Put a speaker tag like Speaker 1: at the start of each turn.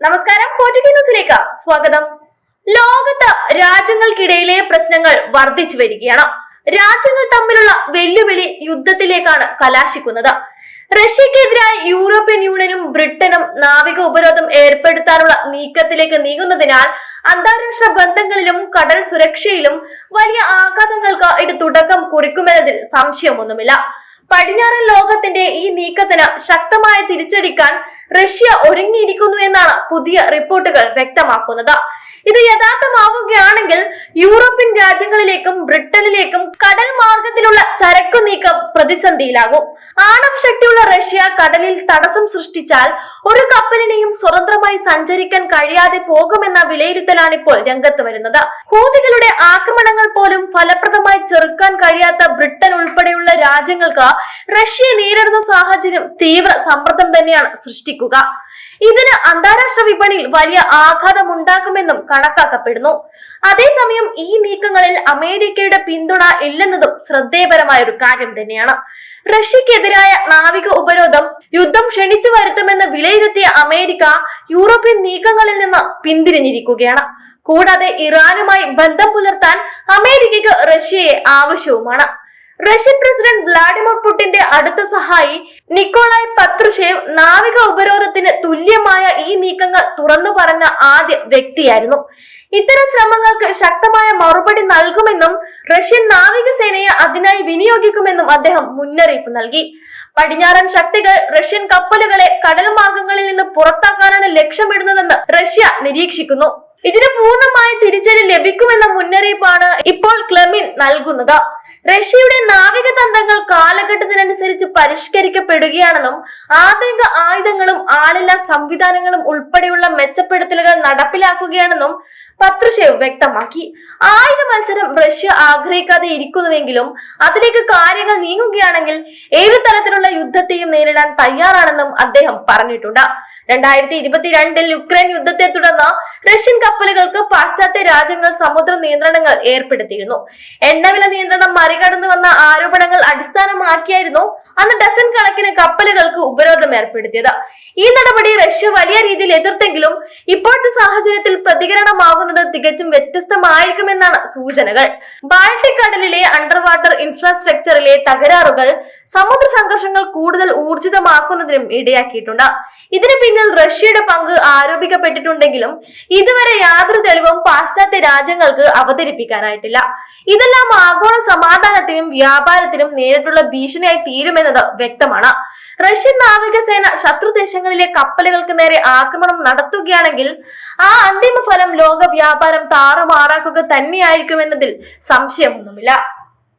Speaker 1: നമസ്കാരം ന്യൂസിലേക്ക് സ്വാഗതം. ലോകത്ത് രാജ്യങ്ങൾക്കിടയിലെ പ്രശ്നങ്ങൾ വർദ്ധിച്ചു വരികയാണ്. രാജ്യങ്ങൾ തമ്മിലുള്ള വെല്ലുവിളി യുദ്ധത്തിലേക്കാണ് കലാശിക്കുന്നത്. റഷ്യക്കെതിരായ യൂറോപ്യൻ യൂണിയനും ബ്രിട്ടനും നാവിക ഉപരോധം ഏർപ്പെടുത്താനുള്ള നീക്കത്തിലേക്ക് നീങ്ങുന്നതിനാൽ അന്താരാഷ്ട്ര ബന്ധങ്ങളിലും കടൽ സുരക്ഷയിലും വലിയ ആഘാതങ്ങൾക്ക് ഇത് തുടക്കം കുറിക്കുമെന്നതിൽ സംശയമൊന്നുമില്ല. പടിഞ്ഞാറൻ ലോകത്തിന്റെ ഈ നീക്കത്തിന് ശക്തമായ തിരിച്ചടിക്കാൻ റഷ്യ ഒരുങ്ങിയിരിക്കുന്നു എന്നാണ് പുതിയ റിപ്പോർട്ടുകൾ വ്യക്തമാക്കുന്നത്. ഇത് യഥാർത്ഥമാവുകയാണെങ്കിൽ യൂറോപ്യൻ രാജ്യങ്ങളിലേക്കും ബ്രിട്ടനിലേക്കും കടൽ മാർഗത്തിലുള്ള ചരക്കു നീക്കം പ്രതിസന്ധിയിലാകും. ആണവ ശക്തിയുള്ള റഷ്യ കടലിൽ തടസ്സം സൃഷ്ടിച്ചാൽ ഒരു കപ്പലിനെയും സ്വതന്ത്രമായി സഞ്ചരിക്കാൻ കഴിയാതെ പോകുമെന്ന വിലയിരുത്തലാണ് ഇപ്പോൾ രംഗത്ത് വരുന്നത്. ഹൂതികളുടെ ആക്രമണങ്ങൾ പോലും ഫലപ്രദമായി ചെറുക്കാൻ കഴിയാത്ത ബ്രിട്ടൻ ഉൾപ്പെടെയുള്ള രാജ്യങ്ങൾക്ക് റഷ്യ നേരിടുന്ന സാഹചര്യം തീവ്ര സമ്മർദ്ദം തന്നെയാണ് സൃഷ്ടിക്കുക. ഇതിന് അന്താരാഷ്ട്ര വിപണിയിൽ വലിയ ആഘാതം ഉണ്ടാക്കുമെന്നും കണക്കാക്കപ്പെടുന്നു. അതേസമയം ഈ നീക്കങ്ങളിൽ അമേരിക്കയുടെ പിന്തുണ ഇല്ലെന്നതും ശ്രദ്ധേയപരമായ ഒരു കാര്യം തന്നെയാണ്. റഷ്യക്കെതിരായ നാവിക ഉപരോധം യുദ്ധം ക്ഷണിച്ചു വരുത്തുമെന്ന് വിലയിരുത്തിയ അമേരിക്ക യൂറോപ്യൻ നീക്കങ്ങളിൽ നിന്ന് പിന്തിരിഞ്ഞിരിക്കുകയാണ്. കൂടാതെ ഇറാനുമായി ബന്ധം പുലർത്താൻ അമേരിക്കയ്ക്ക് റഷ്യയെ ആവശ്യവുമാണ്. റഷ്യൻ പ്രസിഡന്റ് വ്ളാഡിമിർ പുടിന്റെ അടുത്ത സഹായി നിക്കോളായ് പത്രുഷേവ് നാവിക ഉപരോധത്തിന് തുല്യമായ ഈ നീക്കങ്ങൾ തുറന്നു പറഞ്ഞ ആദ്യ വ്യക്തിയായിരുന്നു. ഇത്തരം ശ്രമങ്ങൾക്ക് ശക്തമായ മറുപടി നൽകുമെന്നും റഷ്യൻ നാവികസേനയെ അതിനായി വിനിയോഗിക്കുമെന്നും അദ്ദേഹം മുന്നറിയിപ്പ് നൽകി. പടിഞ്ഞാറൻ ശക്തികൾ റഷ്യൻ കപ്പലുകളെ കടൽ മാർഗങ്ങളിൽ നിന്ന് പുറത്താക്കാനാണ് ലക്ഷ്യമിടുന്നതെന്ന് റഷ്യ നിരീക്ഷിക്കുന്നു. ഇതിന് പൂർണമായ തിരിച്ചടി ലഭിക്കുമെന്ന മുന്നറിയിപ്പാണ് ഇപ്പോൾ ക്ലെമിൻ നൽകുന്നത്. റഷ്യയുടെ നാവിക തന്ത്രങ്ങൾ കാലഘട്ടത്തിനനുസരിച്ച് പരിഷ്കരിക്കപ്പെടുകയാണെന്നും ആധുനിക ആയുധങ്ങളും ആളില്ലാ സംവിധാനങ്ങളും ഉൾപ്പെടെയുള്ള മെച്ചപ്പെടുത്തലുകൾ നടപ്പിലാക്കുകയാണെന്നും പത്രുഷേവ് വ്യക്തമാക്കി. ആയുധ മത്സരം റഷ്യ ആഗ്രഹിക്കാതെ ഇരിക്കുന്നുവെങ്കിലും അതിലേക്ക് കാര്യങ്ങൾ നീങ്ങുകയാണെങ്കിൽ ഏത് തരത്തിലുള്ള യുദ്ധത്തെയും നേരിടാൻ തയ്യാറാണെന്നും അദ്ദേഹം പറഞ്ഞിട്ടുണ്ട്. രണ്ടായിരത്തി ഇരുപത്തിരണ്ടിൽ യുക്രൈൻ യുദ്ധത്തെ തുടർന്ന് റഷ്യൻ കപ്പലുകൾക്ക് പാശ്ചാത്യ രാജ്യങ്ങൾ സമുദ്ര നിയന്ത്രണങ്ങൾ ഏർപ്പെടുത്തിയിരുന്നു. എണ്ണവില നിയന്ത്രണം മറികടന്നു വന്ന ആരോപണങ്ങൾ അടിസ്ഥാനമാക്കിയായിരുന്നു അന്ന് ഡസൻ കണക്കിന് കപ്പലുകൾക്ക് ഉപരോധം ഏർപ്പെടുത്തിയത്. ഈ നടപടി റഷ്യ വലിയ രീതിയിൽ എതിർത്തെങ്കിലും ഇപ്പോഴത്തെ സാഹചര്യത്തിൽ പ്രതികരണമാകുന്നത് തികച്ചും വ്യത്യസ്തമായിരിക്കുമെന്നാണ് സൂചനകൾ. ബാൾട്ടിക് കടലിലെ അണ്ടർ വാട്ടർ ഇൻഫ്രാസ്ട്രക്ചറിലെ തകരാറുകൾ സമുദ്ര സംഘർഷങ്ങൾ കൂടുതൽ ഊർജിതമാക്കുന്നതിനും ഇടയാക്കിയിട്ടുണ്ട്. ഇതിനു പിന്നിൽ റഷ്യയുടെ പങ്ക് ആരോപിക്കപ്പെട്ടിട്ടുണ്ടെങ്കിലും ഇതുവരെ യാതൊരു തെളിവും പാശ്ചാത്യ രാജ്യങ്ങൾക്ക് അവതരിപ്പിക്കാനായിട്ടില്ല. ഇതെല്ലാം ആഗോള സമാധാനത്തിനും വ്യാപാരത്തിനും നേരിട്ടുള്ള ഭീഷണിയായി തീരുമെന്നത് വ്യക്തമാണ്. റഷ്യൻ നാവികസേന ശത്രു ദേശങ്ങളിലെ കപ്പലുകൾക്ക് നേരെ ആക്രമണം നടത്തുകയാണെങ്കിൽ ആ അന്തിമ ഫലം ലോക വ്യാപാരം താറുമാറാക്കുക തന്നെയായിരിക്കുമെന്നതിൽ സംശയമൊന്നുമില്ല.